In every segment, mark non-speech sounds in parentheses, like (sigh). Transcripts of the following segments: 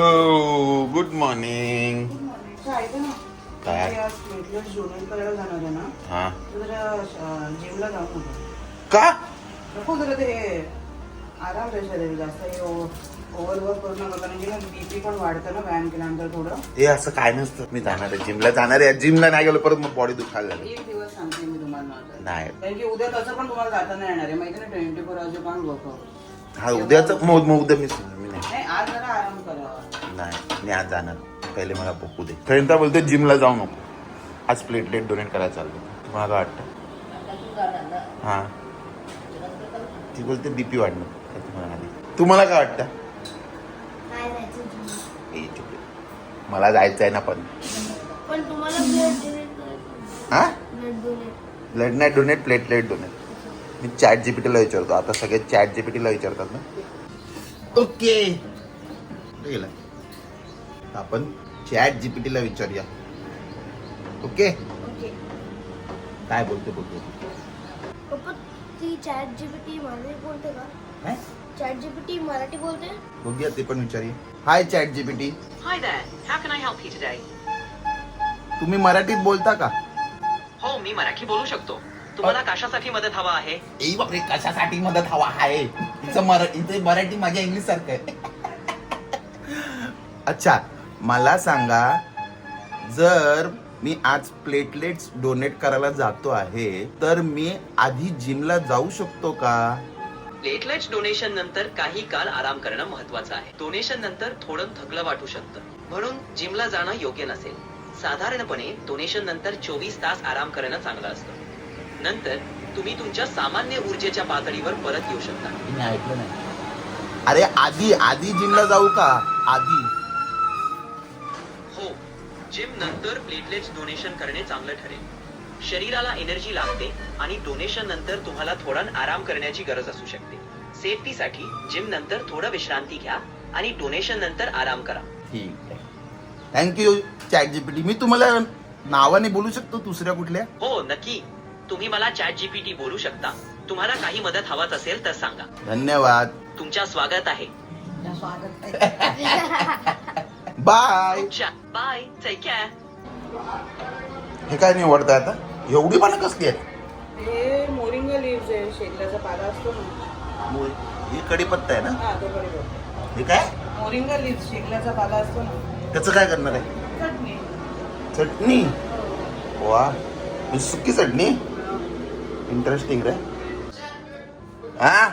हो good morning. काय? हा. का? नको जरा ते आराम रे शरीर जास्त हे ओव्हरवर्क करू नका कारण की बीपी पण वाढतं ना व्यायाम केल्यानंतर थोडं हे असं काय नसतं. मी जाणार आहे. जिमला जाणार आहे. जिमला नाही गेलो परत मग बॉडी दुखायला लागली. एक दिवस सांगते मी तुम्हाला. नाही. कारण की उद्या तसं पण तुम्हाला जाता नाही येणार आहे. माहिती ना ट्वेंटी फोर आवर्स पण वर्कआउट हा उद्याच मग मग उद्या मी मी नाही नाही आज जरा आराम करा नाही मी आज जाणार पहिले मला बघू दे. फ्रेंड बोलते जिमला जाऊ नको. आज प्लेटलेट डोनेट करायला चाललो. तुम्हाला काय वाटतं? हा. ती बोलते बीपी वाढणं. तुम्हाला आधी तुम्हाला काय वाटतं. मला जायचं आहे ना पण. पण तुम्हाला ब्लड डोनेट करायचं हा? ब्लड डोनेट ब्लड नाही डोनेट प्लेटलेट डोनेट मी चॅट जीपीटीला विचारतो. आता सगळे चॅट जीपीटीला विचारतात ना. ओके गेला आपण चॅट जीपीटीला विचारूया. ओके ओके काय बोलतो बघू ती चॅट जीपीटी मराठी बोलते का? काय? चॅट जीपीटी मराठी बोलते? बघूया ते पण विचारूया. Hi ChatGPT there. How can I help you today? तुम्ही मराठीत बोलता का? हो मी मराठी बोलू शकतो. तुम्हाला कशासाठी मदत हवा आहे? ए बापरे कशासाठी मदत हवा आहे? इथं मरा इथे मराठी माझ्या इंग्लिश सारखं आहे. (laughs) अच्छा मला सांगा जर मी आज प्लेटलेट्स डोनेट करायला जातो आहे तर मी आधी जिमला जाऊ शकतो का? प्लेटलेट्स डोनेशन नंतर काही काळ आराम करणं महत्वाचं आहे. डोनेशन नंतर थोडं थकलं वाटू शकतं. म्हणून जिमला जाणं योग्य नसेल. साधारणपणे डोनेशन नंतर चोवीस तास आराम करणं चांगलं असतं. नंतर तुम्ही तुमच्या सामान्य ऊर्जेच्या पातळीवर परत येऊ शकता. मी ऐकलं नाही. अरे आधी आधी जिमला जाऊ का? आधी. जिम नंतर प्लेटलेट्स डोनेशन करणे चांगलं ठरेल. शरीराला एनर्जी लागते आणि डोनेशन नंतर तुम्हाला थोडा आराम करण्याची गरज असू शकते. सेफ्टीसाठी जिम नंतर थोडं विश्रांती घ्या आणि डोनेशन नंतर आराम करा. ठीक आहे. थँक्यू चॅट जीपीटी मी तुम्हाला नावाने बोलू शकतो दुसऱ्या कुठल्या? हो नक्की. तुम्ही मला चॅट जीपीटी बोलू शकता. तुम्हाला काही मदत हवत असेल तर सांगा. धन्यवाद. तुमच्या स्वागत आहे. (laughs) स्वागत आहे. (laughs) बाय बाय टेक केअर हे काय निवडताय आता? एवढी पानं कसली आहेत? हे मोरिंगा लिव्स आहे शेकल्याचा पाला असतो ना. ही कडीपत्ता आहे ना? हा तो बरोबर हे काय? मोरिंगा लिव्स शेकल्याचा पाला असतो ना. त्याचं काय करणार आहे? चटणी. चटणी? वा. ही सुकी चटणी? इंटरेस्टिंग रे. हा?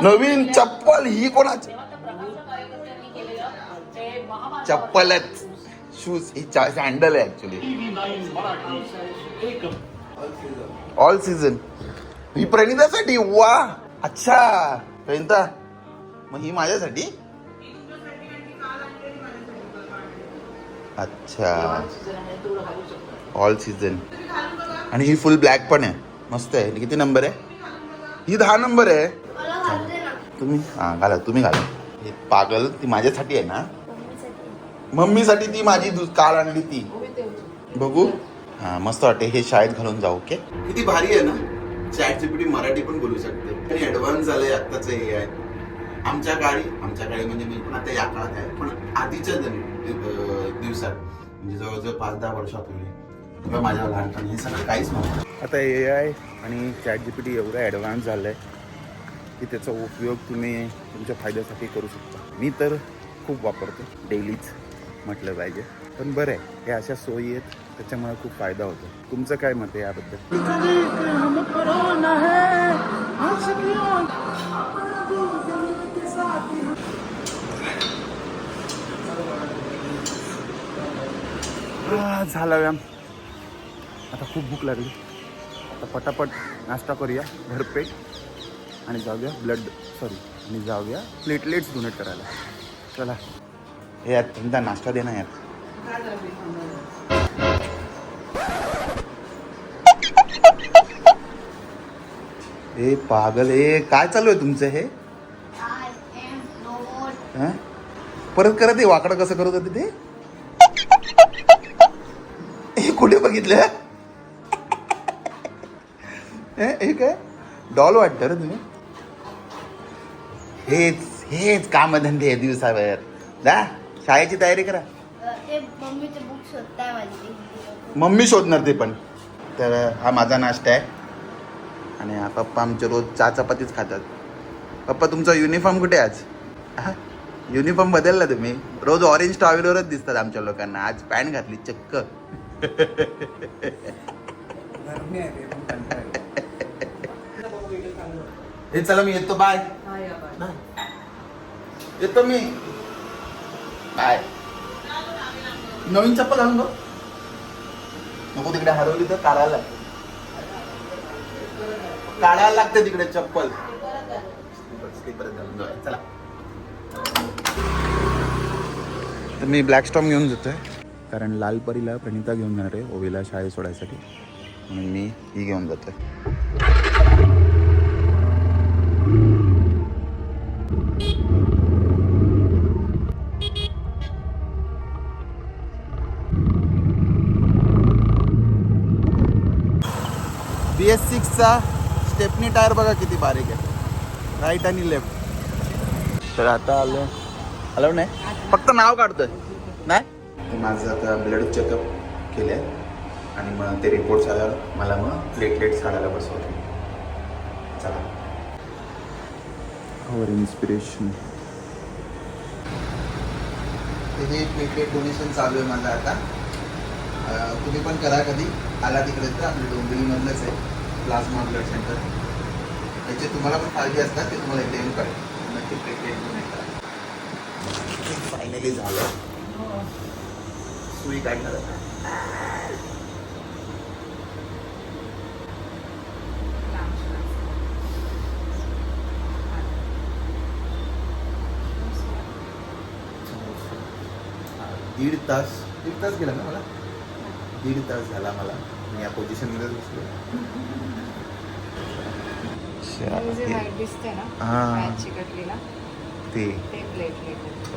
नवीन चप्पल ही कोणाची? चप्पल आहेत शूज ही सँडल आहे ऍक्च्युली ऑल सीझन ही प्रणितासाठी वा. अच्छा. प्रणिता मग ही माझ्यासाठी? अच्छा. ऑल सीझन आणि ही फुल ब्लॅक पण आहे. मस्त आहे. किती नंबर आहे? ही दहा नंबर आहे. तुम्ही? हा घाला तुम्ही घाला. ही पागल ती माझ्यासाठी आहे ना? मम्मीसाठी. ती माझी काल आणली ती. बघू. हा मस्त वाटते हे शाळेत घालून जाऊ ओके? किती भारी आहे ना? चॅट जीपीटी मराठी पण बोलू शकते. आणि ऍडव्हान्स झालंय आत्ताच हे आहे आमच्या काळी आमच्या काळी म्हणजे मी पण आता या काळात आहे पण आधीच्या दिवसात म्हणजे जवळजवळ पाच दहा वर्षापूर्वी किंवा माझ्या लहानपणी हे सगळं काहीच नव्हतं. आता ए आय आणि चॅट जीपीटी एवढं ॲडव्हान्स झालं आहे की त्याचा उपयोग तुम्ही तुमच्या फायद्यासाठी करू शकता. मी तर खूप वापरतो डेलीच म्हटलं पाहिजे. पण बरं आहे हे अशा सोयी आहेत त्याच्यामुळे खूप फायदा होतो. तुमचं काय मत आहे याबद्दल? झाला व्यायाम. आता खूप भूक लागली. आता पटापट नाश्ता करूया भरपेट. आणि जाऊया ब्लड सॉरी आणि जाऊया प्लेटलेट्स डोनेट करायला. चला. हे यार तुमचा नाश्ता दे ना यार ए पागल ए काय चालू आहे तुमचं हे? हा? परत करत ते वाकडं कसं करत होते ते? हे कुठे बघितलं? (laughs) हे हे काय? डॉल वाटतं रे तुम्ही? हेच हेच कामधंदे आहे दिवसावर. जा शाळेची तयारी करा. ते मम्मीचे बुक शोधताय माझी. मम्मी शोधणार ते पण. तर हा माझा नाश्ता आहे. आणि हा पप्पा आमचे रोज चहा चपातीच खातात. पप्पा तुमचा युनिफॉर्म कुठे आहे आज? युनिफॉर्म बदलला तुम्ही. रोज ऑरेंज टॉवेलवरच दिसतात आमच्या लोकांना. आज पॅन्ट घातली चक्क गरमी आहे रे, पण कंटाळा येतो. बघू व्हिडिओ चांगला. हे चला मी येतो बाय. येतो मी. बाय. नवीन चप्पल आणून बघ. नको तिकडे हरवली तर काढायला लागते. काढायला लागते तिकडे चप्पल. घालून. चला. तर मी ब्लॅक स्टॉम घेऊन जातोय. कारण लालपरीला प्रणिता घेऊन जाणार आहे. ओवीला शाळेत सोडायसाठी. म्हणून मी ही घेऊन जातोय. एस सिक्सचा स्टेपनी टायर बघा किती बारीक आहे. राईट आणि लेफ्ट तर आता आलो. आलो नाही? फक्त नाव काढतोय. नाही? माझं आता ब्लड चेकअप केलं आहे आणि मग ते रिपोर्ट्स आल्यावर मला मग प्लेटलेट्स काढायला बसवते चला. आवर इन्स्पिरेशन हे प्लेटलेट डोनेशन चालू आहे माझं आता. तुम्ही पण करा कधी. आला तिकडे तर आपल्या डोंबिवलीमधलंच आहे. Plasma blood centre. त्याचे तुम्हाला पण काळजी असतात ते तुम्हाला एकदा येऊन कळेल. नक्की ट्रीटमेंट करा फायनली झालं. सुई काढणार आता. दीड तास दीड तास गेला ना मला? दीड तास झाला मला. मी या पोझिशनमध्येच बसलो हे हा. ते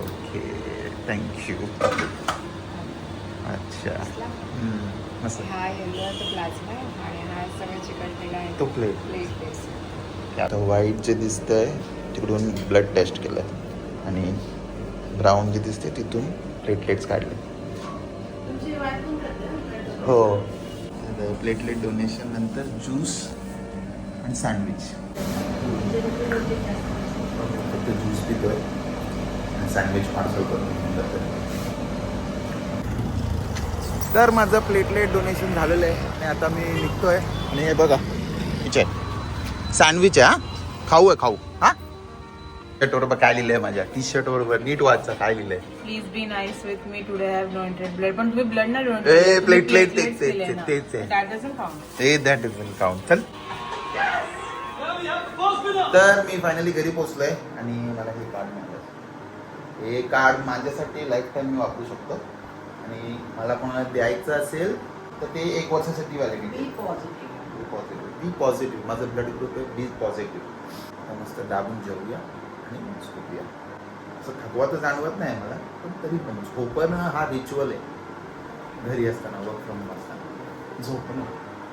ओके थँक्यू अच्छा मस्त तो. प्लेट आता व्हाईट जे दिसतंय तिकडून ब्लड टेस्ट केलं आणि ब्राऊन जे दिसते तिथून प्लेटलेट्स काढले. हो. प्लेटलेट डोनेशन नंतर ज्यूस आणि सँडविच. फक्त ज्यूस पितो आणि सँडविच पार्सल करतो तर माझं प्लेटलेट डोनेशन झालेलं आहे आणि आता मी निघतोय. आणि हे बघा हिचे सँडविच आहे हां. खाऊ आहे खाऊ. हा? शर्टवर बघ काय लिहिलंय माझ्या? टी शर्टवर नीट वाचा काय लिहिलंय? Please be nice with me today have donated blood पण तुम्ही ब्लड नाही डोनेट ए, platelet तेच- तेच- तेच आहे. दॅट डझंट काउंट ए दॅट इज विल काउंट चल तर मी फायनली घरी पोहोचलोय आणि मला हे कार्ड मिळालं. हे कार्ड माझ्यासाठी लाईफ टाईम मी वापरू शकतो. आणि मला कोणाला द्यायचं असेल तर ते एक वर्षासाठी validity B positive B positive माझं ब्लड ग्रुप आहे. बी पॉझिटिव्ह मस्त दाबून जेवूया आणि झोपूया असं थकवा तर जाणवत नाही मला पण तरी पण झोपणं हा रिच्युअल आहे. घरी असताना वर्क फ्रॉम होम असताना. झोपणं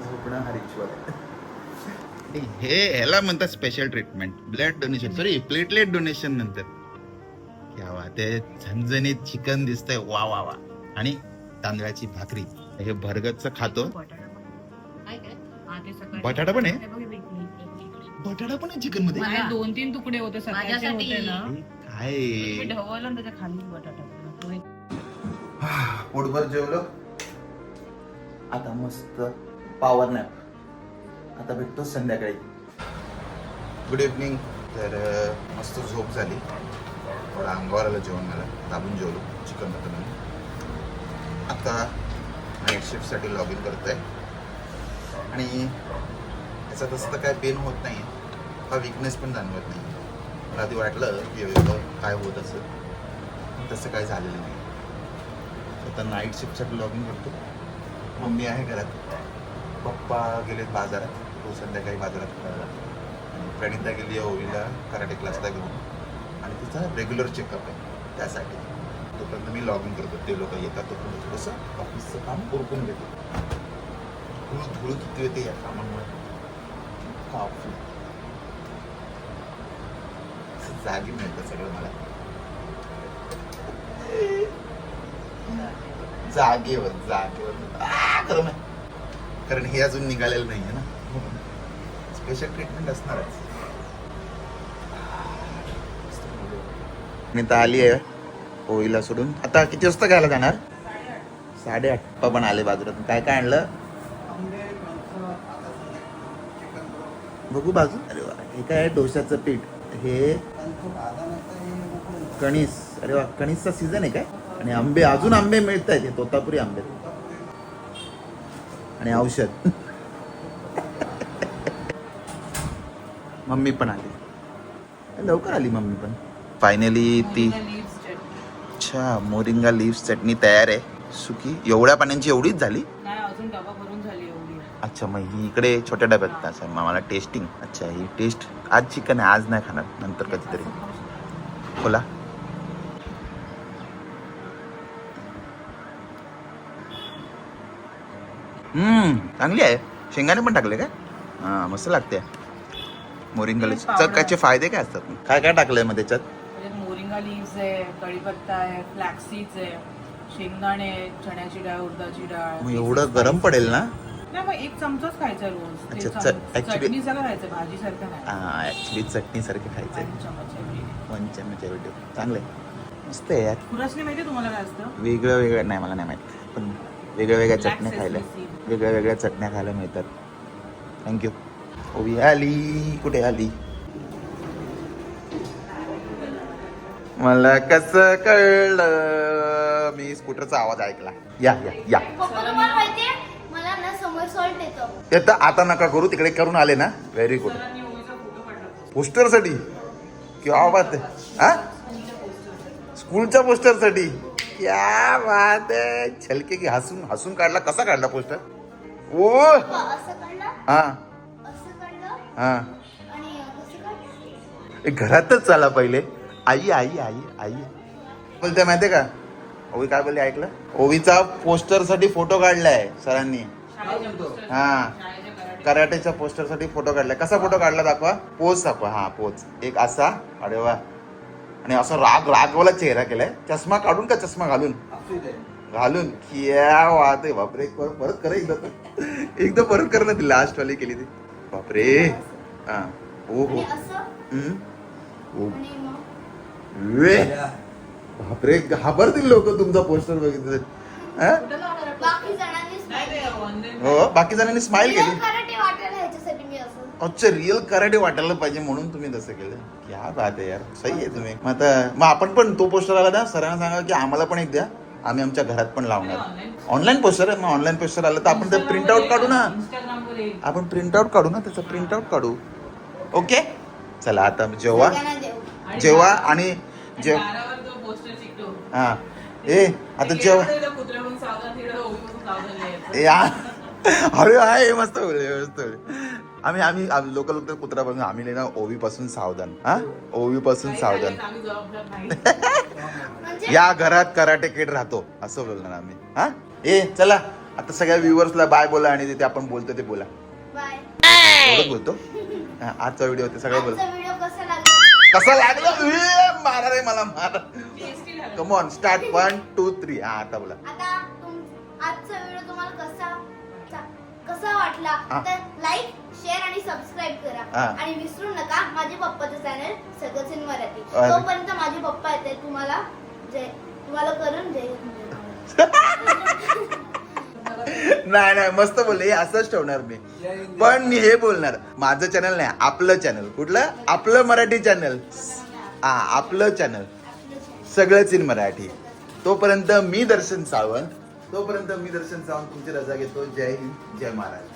झोपणं हा रिच्युअल आहे. (laughs) हे ह्याला म्हणतात special treatment blood donation sorry platelet donation नंतर क्या वा ते झणझणीत चिकन दिसतंय. वा वा वा. आणि तांदळाची भाकरी. हे भरगतचं खातो. बटाटा पण आहे? बटाटा पण आहे चिकनमध्ये दोन तीन तुकडे होते ना त्याच्याखाली बटाटा पोटभर जेवलो. आता मस्त पॉवर नॅप आता भेटतो संध्याकाळी. गुड इव्हनिंग तर मस्त झोप झाली. थोडं अंगावर आलं जेवण मला. दाबून जेवलो. चिकन मटन आता नाईट शिफ्टसाठी लॉग इन करतोय. आणि याचा तसं तर काय पेन होत नाही हा विकनेस पण जाणवत नाही मला ते वाटलं की वेगळं काय होत असेल तसं काय झालेलं नाही. आता नाईट शिफ्टसाठी लॉग इन करतो. मम्मी आहे घरात. पप्पा गेलेत बाजारात. तो संध्याकाळी बाजारात करायला आणि प्रणिता गेली आहे ओवीला कराटे क्लासला घेऊन. आणि तिचा रेग्युलर चेकअप आहे. त्यासाठी. तोपर्यंत मी लॉग इन करतो. ते लोक येतात तोपर्यंत. थोडंसं ऑफिसचं काम उरकून घेतो. धुळ धुळ किती येते या कामामुळे. कॉफी जागी मिळतं सगळं मला. जागेवर जागेवर. कारण हे अजून निघालेलं नाही आहे ना. स्पेशल ट्रीटमेंट असणारच. मी तर आली आहे होळीला सोडून. आता किती वाजता घ्यायला जाणार? साडेआठ. पप्पा पण आले बाजूला. काय काय आणलं? बघू बाजू अरे वा हे काय आहे? डोश्याचं पीठ. हे कणीस. अरे वा कणीसचा सीझन आहे काय? आणि आंबे अजून आंबे मिळत आहेत हे तोतापुरी आंबे. आणि औषध. मम्मी पण आली. लवकर आली मम्मी पण. फायनली ती. अच्छा मोरिंगा लीव्स चटणी तयार आहे. सुकी एवढ्या पाण्याची एवढीच झाली? अच्छा मग ही इकडे छोट्या डब्यात मग मला टेस्टिंग अच्छा ही टेस्ट आज चिकन आहे आज नाही खाणार. नंतर कधीतरी. बोला. हम्म चांगली आहे. शेंगाने पण टाकले काय? हा मस्त लागते. मोरिंगल त्याचे फायदे काय असतात? काय काय टाकलंय मग त्याच्यात? मोरिंगा लिव्स आहे कढीपत्ता आहे आहे शेंगदाणे चण्याची डाळ उडदाची डाळ एवढं गरम पडेल ना? नाही मग एक चमचाच खायचा रोज. ते अच्छा, चम- च- actually- चटणी सगळं खायचं भाजी सारखं नाही. हा ऍक्च्युली चटणी सारखे खायचंय एक चमच every day. वन चमच एवढे. चांगले मस्त आहे यार. खुरासणी माहिती तुम्हाला काय असतं? वेगळं वेगळं नाही मला नाही माहीत. पण वेगळ्या वेगळ्या Black चटण्या खायला sesame seed. वेगळ्या वेगळ्या चटण्या खायला मिळतात. थँक्यू ओवी आली. कुठे आली? मला कसं कळलं? मी स्कूटरचा आवाज ऐकला. या या या. पप्पा तुम्हाला माहितीये? मला ना समर सॉल्ट येतो. येतं आता नका करू तिकडे करून आले ना? व्हेरी गुड पोस्टरसाठी क्या बात हा? स्कूलच्या पोस्टरसाठी क्या बात आहे. छलके की हसून हसून काढला. कसा काढला पोस्टर ओ! पप्पा, असं काढलं. हा. असं काढलं. हा. आणि कसं काढलं? हे घरातच चाला पहिले. आई आई आई आई. बोलते माहितीये का? ओवी काय बोलली ऐकलं? ओवीचा पोस्टरसाठी फोटो काढलाय सरांनी. हा. कराटेच्या पोस्टरसाठी फोटो काढलाय. कसा फोटो काढला दाखवा? पोच दाखवा. हा पोच एक असा. अरे वा. आणि असं राग रागवाला चेहरा केलाय. चष्मा काढून का चष्मा घालून? घालून. क्या वाद आहे. बापरे. परत करा एकदा. एकदा परत कर ना ती लास्ट वाली केली ती. बापरे. हा. हो. हो वे. बापरे. घाबरतील लोक तुमचा पोस्टर बघितलं. हा? बाकी? जणांनी हो बाकी जणांनी स्माइल केली. कराटे वाटायला ह्याच्यासाठी मी असं. अच्छा रिअल कराटे वाटायला पाहिजे म्हणून तुम्ही तसं केलं. क्या बात आहे यार सही आहे तुम्ही. मग आता मग आपण पण तो पोस्टर आला ना सरांना सांगा की आम्हाला पण एक द्या. आम्ही आमच्या घरात पण लावणार. ऑनलाईन पोस्टर आहे मग ऑनलाईन पोस्टर आलं तर आपण ते प्रिंट आउट काढू ना. आपण प्रिंट आउट काढू ना त्याचं प्रिंट आउट काढू. ओके चला आता जेव्हा आणि जेव्हा आणि आणि जेव दारावर जो पोस्टर चिकटो हा. ए आता जेव्हा कुत्र्याहून सावधान तिकडे ओवीपासून आ- अरे आहे मस्त बोलले मस्त बोलले आम्ही आम्ही लोक लोक कुत्रा पासून आम्ही नाही ना ओवी पासून सावधान. हा? ओवी पासून काही सावधान. (laughs) या घरात कराटे किड राहतो असं बोलणार आम्ही. हा? ए चला. आता सगळ्या व्ह्युअर्सला बाय बोला आणि तिथे आपण बोलतो ते बोला. बोलतो? हा, आजचा व्हिडिओ ते सगळं बोल. कसा लागला? कसा लागला? ए, मारा रे मला मारा. टेस्टी झालं. Come on start one two three हा आता बोला. आता तुम आजचा व्हिडिओ कसा वाटला हा. तर लाईक शेअर आणि सबस्क्राईब हा. करा आणि विसरू नका माझे पप्पाचं चॅनल सगळंच इन मराठी. अरे. तोपर्यंत माझे पप्पा येते तुम्हाला जय तुम्हाला करून जय हिंद, जय महाराष्ट्र. नाही नाही मस्त बोलले. हे असंच ठेवणार मी. पण मी हे बोलणार. माझं चॅनल नाही आपलं चॅनल कुठलं? आपलं मराठी चॅनल हा आपलं चॅनल आपलं. सगळंच इन मराठी. तोपर्यंत मी दर्शन सावंत. तोपर्यंत मी दर्शन जाऊन तुमची रजा घेतो. जय हिंद जय महाराज.